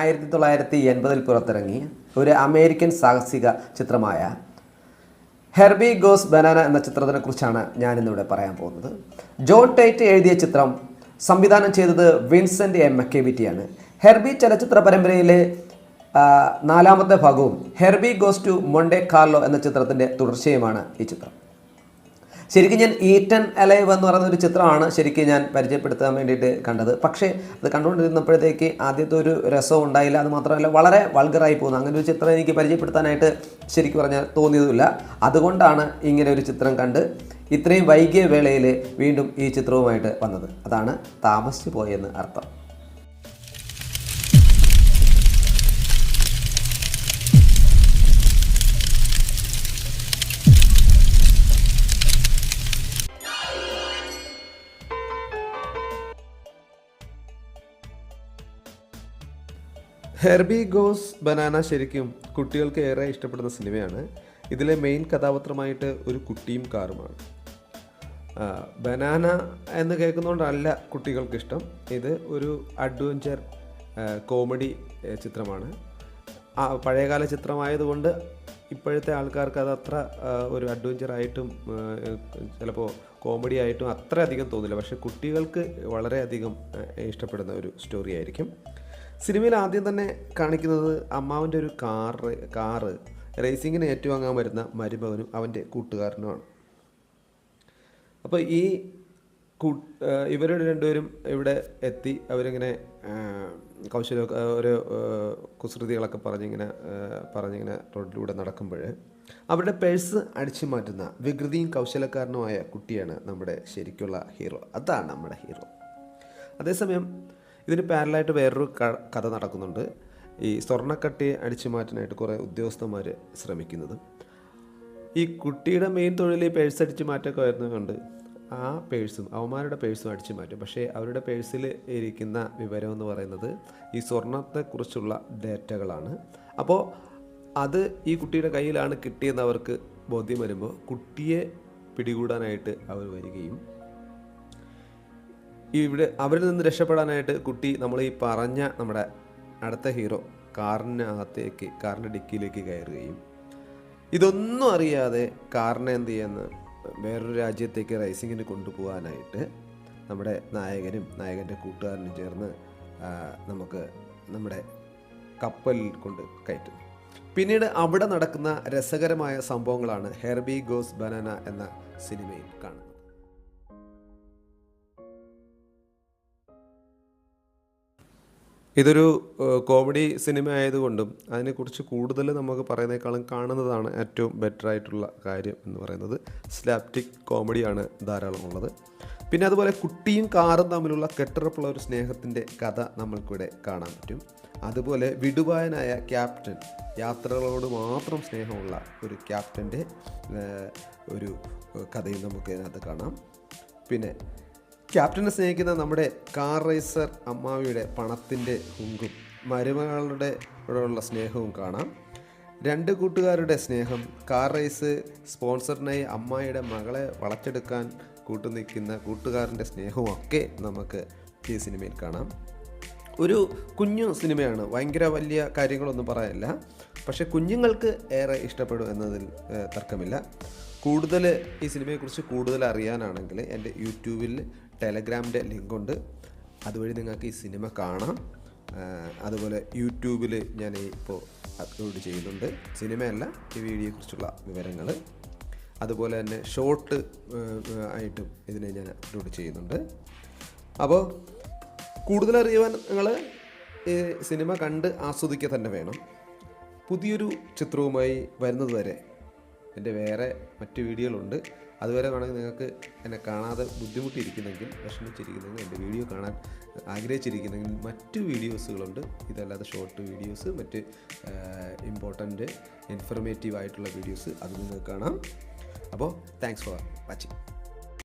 ആയിരത്തി തൊള്ളായിരത്തി എൺപതിൽ പുറത്തിറങ്ങി ഒരു അമേരിക്കൻ സാഹസിക ചിത്രമായ ഹെർബി ഗോസ് ബനാന എന്ന ചിത്രത്തിനെ കുറിച്ചാണ് ഞാനിന്നിവിടെ പറയാൻ പോകുന്നത്. ജോൺ ടൈറ്റ് എഴുതിയ ചിത്രം സംവിധാനം ചെയ്തത് വിൻസെന്റ് എം മക്കേബിറ്റിയാണ് ഹെർബി ചലച്ചിത്ര പരമ്പരയിലെ നാലാമത്തെ ഭാഗവും Herbie goes to Monte Carlo എന്ന ചിത്രത്തിന്റെ തുടർച്ചയുമാണ് ഈ ചിത്രം. ശരിക്കും ഞാൻ ഈറ്റൻ അലൈവ് എന്ന് പറയുന്ന ഒരു ചിത്രമാണ് ശരിക്കും ഞാൻ പരിചയപ്പെടുത്താൻ വേണ്ടിയിട്ട് കണ്ടത്. പക്ഷേ അത് കണ്ടുകൊണ്ടിരുന്നപ്പോഴത്തേക്ക് ആദ്യത്തെ ഒരു രസവും ഉണ്ടായില്ല. അത് മാത്രമല്ല വളരെ വൾഗറായി പോകുന്നു. അങ്ങനെ ഒരു ചിത്രം എനിക്ക് പരിചയപ്പെടുത്താനായിട്ട് ശരിക്കും പറഞ്ഞാൽ തോന്നിയതുമില്ല. അതുകൊണ്ടാണ് ഇങ്ങനെ ഒരു ചിത്രം കണ്ട് ഇത്രയും വൈകിയ വേളയിൽ വീണ്ടും ഈ ചിത്രവുമായിട്ട് വന്നത്. അതാണ് താമസിച്ചു പോയെന്ന് അർത്ഥം. ഹെർബി ഗോസ് ബനാന ശരിക്കും കുട്ടികൾക്ക് ഏറെ ഇഷ്ടപ്പെടുന്ന സിനിമയാണ്. ഇതിലെ മെയിൻ കഥാപാത്രമായിട്ട് ഒരു കുട്ടിയും കാറുമാണ്. ബനാന എന്ന് കേൾക്കുന്നതുകൊണ്ടല്ല കുട്ടികൾക്ക് ഇഷ്ടം ഇത് ഒരു അഡ്വഞ്ചർ കോമഡി ചിത്രമാണ്. പഴയകാല ചിത്രമായതുകൊണ്ട് ഇപ്പോഴത്തെ ആൾക്കാർക്ക് അത് അത്ര ഒരു അഡ്വഞ്ചറായിട്ടും ചിലപ്പോൾ കോമഡി ആയിട്ടും അത്ര അധികം തോന്നില്ല. പക്ഷേ കുട്ടികൾക്ക് വളരെയധികം ഇഷ്ടപ്പെടുന്ന ഒരു സ്റ്റോറി ആയിരിക്കും. സിനിമയിൽ ആദ്യം തന്നെ കാണിക്കുന്നത് അമ്മാവന്റെ ഒരു കാറ് കാറ് റേസിങ്ങിന് ഏറ്റുവാങ്ങാൻ വരുന്ന മരുമകനും അവന്റെ കൂട്ടുകാരനുമാണ്. അപ്പോൾ ഈ കൂ ഇവരുടെ രണ്ടുപേരും ഇവിടെ എത്തി അവരിങ്ങനെ കൗശല ഒരു കുസൃതികളൊക്കെ പറഞ്ഞിങ്ങനെ പറഞ്ഞിങ്ങനെ റോഡിലൂടെ നടക്കുമ്പോൾ അവരുടെ പേഴ്സ് അടിച്ചു മാറ്റുന്ന വികൃതിയും കൗശലക്കാരനുമായ കുട്ടിയാണ് നമ്മുടെ ശരിക്കുള്ള ഹീറോ. അതാണ് നമ്മുടെ ഹീറോ. അതേസമയം ഇതിന് പാരലായിട്ട് വേറൊരു കഥ നടക്കുന്നുണ്ട്. ഈ സ്വർണക്കട്ടി അടിച്ചു മാറ്റാനായിട്ട് കുറേ ഉദ്യോഗസ്ഥന്മാർ ശ്രമിക്കുന്നത്. ഈ കുട്ടിയുടെ മെയിൻ തൊഴിൽ ഈ പേഴ്സ് അടിച്ചു മാറ്റമൊക്കെ വരുന്നതുകൊണ്ട് ആ പേഴ്സും അവന്മാരുടെ പേഴ്സും അടിച്ചു മാറ്റും. പക്ഷേ അവരുടെ പേഴ്സിൽ ഇരിക്കുന്ന വിവരം എന്ന് പറയുന്നത് ഈ സ്വർണത്തെക്കുറിച്ചുള്ള ഡേറ്റകളാണ്. അപ്പോൾ അത് ഈ കുട്ടിയുടെ കയ്യിലാണ് കിട്ടിയെന്ന് അവർക്ക് ബോധ്യം വരുമ്പോൾ കുട്ടിയെ പിടികൂടാനായിട്ട് അവർ വരികയും ഇവിടെ അവരിൽ നിന്ന് രക്ഷപ്പെടാനായിട്ട് കുട്ടി നമ്മൾ ഈ പറഞ്ഞ നമ്മുടെ അടുത്ത ഹീറോ കാറിനകത്തേക്ക് കാറിന്റെ ഡിക്കിയിലേക്ക് കയറുകയും ഇതൊന്നും അറിയാതെ കാറിനെ എന്ത് ചെയ്യുന്ന? വേറൊരു രാജ്യത്തേക്ക് റൈസിങ്ങിന് കൊണ്ടുപോകാനായിട്ട് നമ്മുടെ നായകനും നായകന്റെ കൂട്ടുകാരനും ചേർന്ന് നമുക്ക് നമ്മുടെ കപ്പലിൽ കൊണ്ട് കയറ്റും പിന്നീട് അവിടെ നടക്കുന്ന രസകരമായ സംഭവങ്ങളാണ് ഹെർബി ഗോസ് ബനാന എന്ന സിനിമയിൽ കാണുന്നത്. ഇതൊരു കോമഡി സിനിമ ആയതുകൊണ്ടും അതിനെക്കുറിച്ച് കൂടുതൽ നമുക്ക് പറയുന്നേക്കാളും കാണുന്നതാണ് ഏറ്റവും ബെറ്റർ ആയിട്ടുള്ള കാര്യം എന്ന് പറയുന്നത്. സ്ലാപ്റ്റിക് കോമഡിയാണ് ധാരാളം ഉള്ളത്. പിന്നെ അതുപോലെ കുട്ടിയും കാറും തമ്മിലുള്ള കെട്ടുറപ്പുള്ള ഒരു സ്നേഹത്തിന്റെ കഥ നമ്മൾക്കിവിടെ കാണാൻ പറ്റും. അതുപോലെ വിടുവായനായ ക്യാപ്റ്റൻ യാത്രകളോട് മാത്രം സ്നേഹമുള്ള ഒരു ക്യാപ്റ്റന്റെ ഒരു കഥയും നമുക്ക് ഇതിനകത്ത് കാണാം. പിന്നെ ക്യാപ്റ്റനെ സ്നേഹിക്കുന്ന നമ്മുടെ കാർ റേസർ അമ്മാവിയുടെ പണത്തിന്റെ ഹുങ്കും മരുമകളുടെ ഉള്ള സ്നേഹവും കാണാം. രണ്ട് കൂട്ടുകാരുടെ സ്നേഹം കാർ റേസ് സ്പോൺസറിനായി അമ്മായിയുടെ മകളെ വളച്ചെടുക്കാൻ കൂട്ടുനിൽക്കുന്ന കൂട്ടുകാരന്റെ സ്നേഹവും ഒക്കെ നമുക്ക് ഈ സിനിമയിൽ കാണാം. ഒരു കുഞ്ഞു സിനിമയാണ്. ഭയങ്കര വലിയ കാര്യങ്ങളൊന്നും പറയാനില്ല. പക്ഷേ കുഞ്ഞുങ്ങൾക്ക് ഏറെ ഇഷ്ടപ്പെടും എന്നതിൽ തർക്കമില്ല. കൂടുതൽ ഈ സിനിമയെക്കുറിച്ച് കൂടുതൽ അറിയാനാണെങ്കിൽ എന്റെ യൂട്യൂബിൽ ടെലഗ്രാമിന്റെ ലിങ്കുണ്ട്. അതുവഴി നിങ്ങൾക്ക് ഈ സിനിമ കാണാം. അതുപോലെ യൂട്യൂബിൽ ഞാൻ ഇപ്പോൾ അപ്ലോഡ് ചെയ്യുന്നുണ്ട്. സിനിമയല്ല ഈ വീഡിയോയെക്കുറിച്ചുള്ള വിവരങ്ങൾ അതുപോലെ തന്നെ ഷോർട്ട് ആയിട്ടും ഇതിനെ ഞാൻ അപ്ലോഡ് ചെയ്യുന്നുണ്ട്. അപ്പോൾ കൂടുതൽ അറിയുവാൻ നിങ്ങൾ സിനിമ കണ്ട് ആസ്വദിക്കുക തന്നെ വേണം. പുതിയൊരു ചിത്രവുമായി വരുന്നത് വരെ എന്റെ വേറെ മറ്റ് വീഡിയോകളുണ്ട്. അതുവരെ വേണമെങ്കിൽ നിങ്ങൾക്ക് എന്നെ കാണാതെ ബുദ്ധിമുട്ടിയിരിക്കുന്നെങ്കിൽ വിഷമിച്ചിരിക്കുന്നെങ്കിൽ എന്റെ വീഡിയോ കാണാൻ ആഗ്രഹിച്ചിരിക്കുന്നെങ്കിൽ മറ്റു വീഡിയോസുകളുണ്ട്. ഇതല്ലാതെ ഷോർട്ട് വീഡിയോസ് മറ്റ് ഇമ്പോർട്ടന്റ് ഇൻഫർമേറ്റീവ് ആയിട്ടുള്ള വീഡിയോസ് അത് നിങ്ങൾക്ക് കാണാം. അപ്പോൾ താങ്ക്സ് ഫോർ വാച്ചിങ്